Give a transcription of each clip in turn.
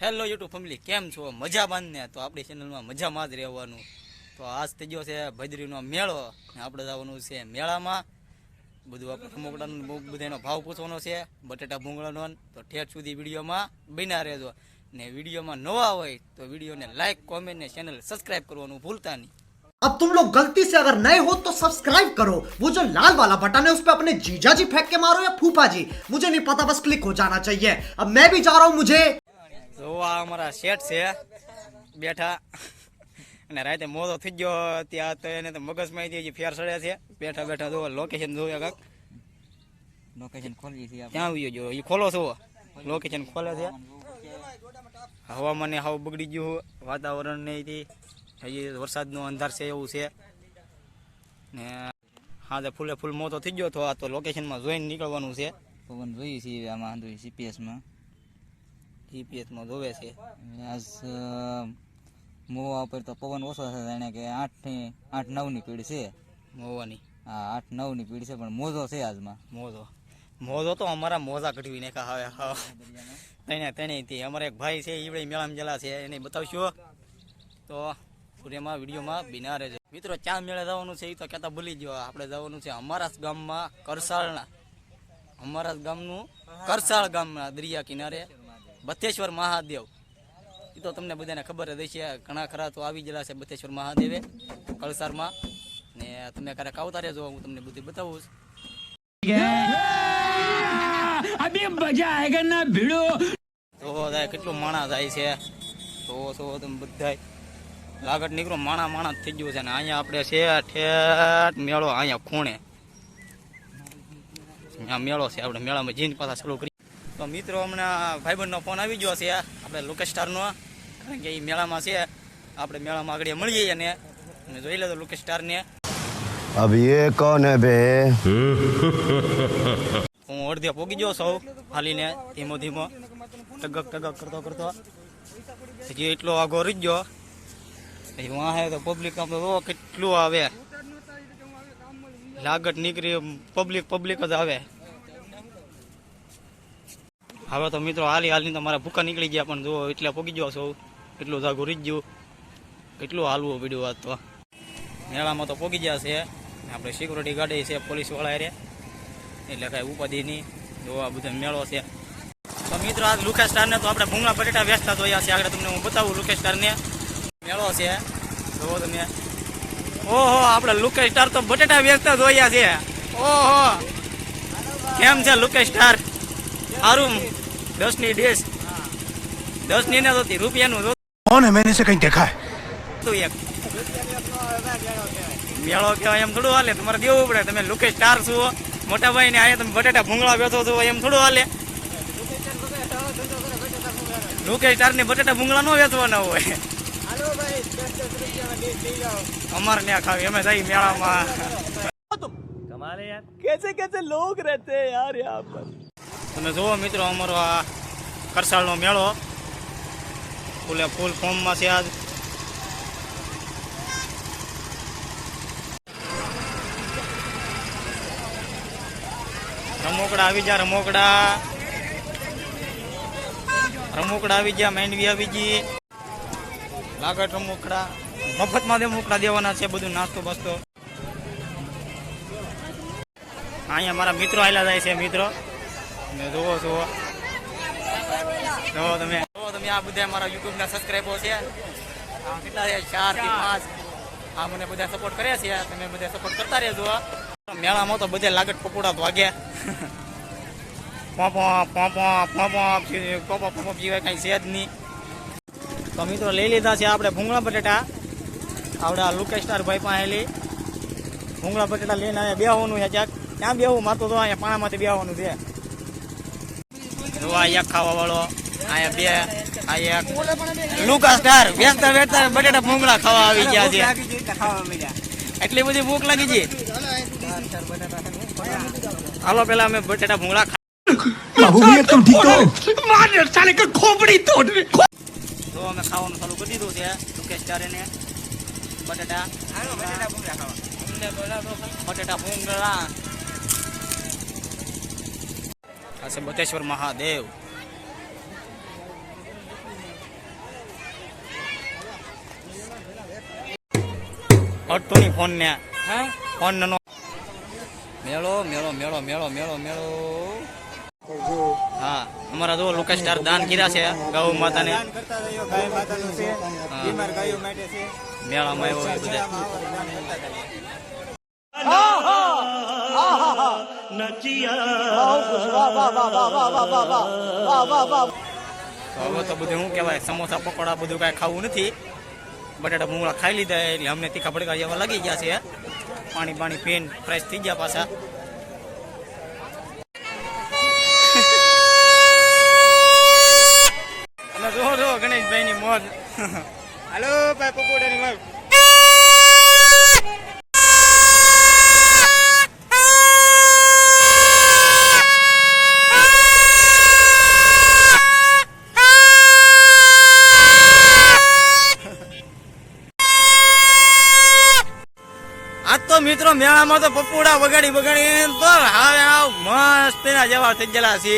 Hello YouTube family કેમ છો મજા બાંધને તો આપણી ચેનલમાં મજામાં જ રહેવાનું તો આજ થઈ ગયો છે ભદ્રીનો મેળો ને આપણે જવાનું છે મેળામાં બધું આપણે રમકડાનો બહુ બધાનો ભાવ પૂછવાનો છે બટેટા ભૂંગળાનો તો ઠેઠ સુધી વિડીયોમાં બન્યા રહેજો ને વિડીયોમાં નવા હોય તો વિડીયોને લાઈક કોમેન્ટ ને ચેનલ સબસ્ક્રાઈબ કરવાનું ભૂલતા નહીં अब तुम लोग गलती से अगर नए हो तो सब्सक्राइब करो वो जो लाल वाला बटन है उस पर अपने जीजा जी फेंक के मारो या फूफा जी मुझे नहीं पता बस क्लिक हो जाना चाहिए अब मैं भी जा रहा हूँ मुझे તો આ અમારા શેઠ છે બેઠા. અને રાતે મોડો થઈ ગયો ત્યાં તો એને તો મગજમાં આવી ફેર સડે છે. બેઠા બેઠા જોવો લોકેશન જોયા કાક લોકેશન ખોલી છે ક્યાં આવી ગયો એ ખોલો છો? લોકેશન ખોલે છે? હવામાન હાવ બગડી ગયું વાતાવરણ ને હજી વરસાદનો અંધાર છે એવું છે. ને હા તો ફૂલે ફૂલ મોતો થઈ ગયો તો આ તો લોકેશનમાં જોઈને નીકળવાનું છે. પવન જોઈએ છીએ આમાં સીપીએસમાં જીપીએસમાં જોવે છે. આજ મોવા ઉપર તો પવન ઓછો છે જાણે કે આઠ આઠ નવની પીડ છે. મોવાની. હા આઠ નવની પીડ છે પણ મોજો છે આજમાં. મોજો. મોજો તો અમારા મોજા કઢવી નાખા હવે તેને તેને તે અમારા એક ભાઈ છે ઈવડે મેળામાં જેલા છે. એને બતાવશો? તો સૂર્યમાં વિડીયોમાં બિના રહેજો. મિત્રો ચા મેળે જવાનું છે એ તો કહેતા ભૂલી ગયો. આપણે જવાનું છે અમારા ગામમાં કરસાળના. અમારા ગામનું કરસાળ ગામના દરિયા કિનારે. બથેશ્વર મહાદેવ. એ તો તમને બધાને ખબર જ હશે ઘણા ખરા તો આવી ગયેલા છે બથેશ્વર મહાદેવે કળસારમાં. ને તમે ક્યારેક આવતા રહેજો હું તમને બધું બતાવું અભી મજા આયગા ભીડો. તો થાય કેટલું માણા થાય છે. તો તો તમે બધા લાગટ નીકળો માણા માણા થઈ ગયું છે ને અહીંયા આપણે છે ઠેઠ મેળો અહીંયા ખૂણે. મેળો છે આપણે મેળામાં જીન પાછા શરૂ કરી તો મિત્રો હમણાં ભાઈબંધનો ફોન આવી ગયો છે આપણે લોકેશ સ્ટારનો કારણ કે એ મેળામાં છે આપણે મેળામાં આગળ મળીએ અને અને જોઈ લેજો લોકેશ સ્ટારને अब ये कौन है बे હું અડધે પોગી ગયો સૌ હાલીને ધીમો ધીમો ટગક ટગક કરતો કરતો હજી એટલો આગો રહી ગયો પછી વાહે તો પબ્લિક આમ તો જો કેટલું આવે લાગત નીકળી પબ્લિક પબ્લિક જ આવે હવે તો મિત્રો હાલી હાલની તો મારા ભૂકા નીકળી ગયા, પણ જો એટલે પોગી ગયો સૌ એટલું ધાગું રીત ગયું. કેટલું હાલવું પડ્યું વાત તો. મેળામાં તો પોગી ગયા છે. આપણે સિક્યુરિટી ગાડી છે પોલીસવાળા રે એટલે કાંઈ ઉપાધિ નહીં. જો આ બધો મેળો છે. તો મિત્રો આ લુકેશ સ્ટારને તો આપણે ભૂંગળા બટેટા વેચતા જોયા છે. આગળ તમને હું બતાવું લુકેશ સ્ટારને. મેળો છે. જોવો તમે. ઓહો, આપણે લુકેશ સ્ટાર તો બટેટા વેચતા જોયા છે. ઓહો. કેમ છે લુકેશ સ્ટાર? સારું દસની ડીશ દસની ના જોતી રૂપિયાનું કોને મેને સે કઈ દેખાય? તો એક. મેળો કહેવાય એમ થોડું હાલે તમારે દેવું પડે. તમે લોકેશ સ્ટાર છો મોટા ભાઈ ને આયા તમે બટેટા ભૂંગળા બેસો છો એમ થોડું હાલે. લોકેશ સ્ટાર ને બટેટા ભૂંગળા નો વેચવાના હોય. અમારે ત્યાં ખાવી અમે જઈ મેળામાં. કમાલે યાર. કેસે કેસે લોક રહેતે યાર યહાં પર. તમે જુઓ મિત્રો, અમારો આ કરસાળનો મેળો. ફૂલે ફૂલ ફોર્મમાં છે આજ. રમોકડા આવી ગયા, રમોકડા. રમોકડા આવી ગયા, માંડવી આવી ગઈ. લાગટ રમોકડા. મફતમાં રમોકડા દેવાના છે, બધું નાસ્તો બસ્તો. અહીંયા મારા મિત્રો આવેલા જાય છે, મિત્રો. તમે જુઓ છો જુઓ તમે. જુઓ તમે આ બધા મારા યુટ્યુબના સબસ્ક્રાઈબરો છે. આ કેટલા છે? ચારથી પાંચ. આ મને બધા સપોર્ટ કરે છે. તમે બધા સપોર્ટ કરતા રહેજો મેળામાં તો બધે લાગત પકોડા તો વાગે પોપો પોપો પોપો પોપો પોપો સિવાય કાંઈ છે જ નહીં. તો મિત્રો લઈ લીધા છે આપણે ભૂંગળા બટેટા. આવડા લુકે સ્ટાર ભાઈ પાસે લઈ. ભૂંગળા બટેટા લઈને અહીંયા બેહવાનું છે ક્યાંક. ક્યાં બેહવું? મારતો તો અહીંયા પાણામાંથી બેહવાનું છે. જોવા એક ખાવા વાળો બે આ એક. લુકા સ્ટાર વેચતા વેચતા ભૂંગળા ખાવા આવી ગયા છે. એટલી બધી ભૂખ લાગી છે? હાલો પેલા અમે બટેટા ભૂંગળા તો અમે ખાવાનું ચાલુ કરી દીધું છે લુકેશ ચારેને બટેટા બટેટા ભૂંગળા. બટેટા ભૂંગળા. આ છે બટેશ્વર મહાદેવ. અટુની ફોન ને હે? ફોન નો મેળો મેળો મેળો મેળો મેળો મેળો. હા અમારા જો લોકેશ સ્ટાર દાન કર્યા છે ગૌ માતાને. મેળામાં આવ્યો બધા. હવે તો બધું શું કહેવાય સમોસા પકોડા બધું કાંઈ ખાવું નથી બટાટા મુંગળા ખાઈ લીધા એટલે અમને તીખા ભડકા જેવા લાગી ગયા છે પાણી પાણી પીને ફ્રેશ થઈ ગયા પાછા અને જો જો ગણેશભાઈ ની મોજ હાલો ભાઈ પકોડાની મોજ મિત્રો, મેળામાં તો પપુડા વગાડી વગાડી તો હવે મસ્ત એના જેવા થઈ ગયેલા છે.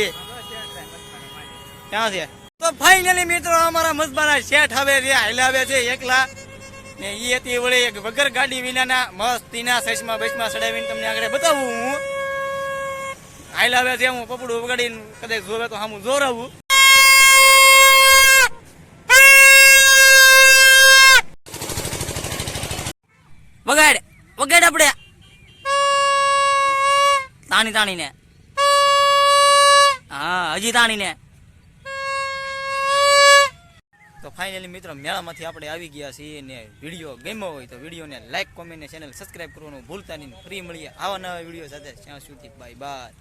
ક્યાં છે? તો ફાઈનલી મિત્રો, અમારા મસ્તબાના શેઠ હવે હલાવે છે એકલા. ને એ હતી વળી એક વગર ગાડી વિનાના મસ્તીના સૈસમાં બસમાં ચડાવીને તમને આગળ બતાવું. હું હલાવે છે, હું પપડું વગાડીને કદાચ જોવે તો હું જોરાવું વગાડ. વગાડ આપણે તાણી તાણીને. હા, હજી તાણીને. તો ફાઇનલી મિત્રો મેળામાંથી આપણે આવી ગયા છીએ ને વીડિયો ગમ્યો હોય તો વિડીયોને લાઇક કોમેન્ટ ને ચેનલ સબસ્ક્રાઇબ કરવાનું ભૂલતા નહીં. ફ્રી મળીએ આવા નવા વીડિયો સાથે. ત્યાં સુધી બાય બાય